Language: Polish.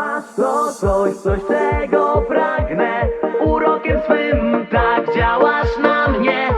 Masz to coś, coś czego pragnę. Urokiem swym tak działasz na mnie.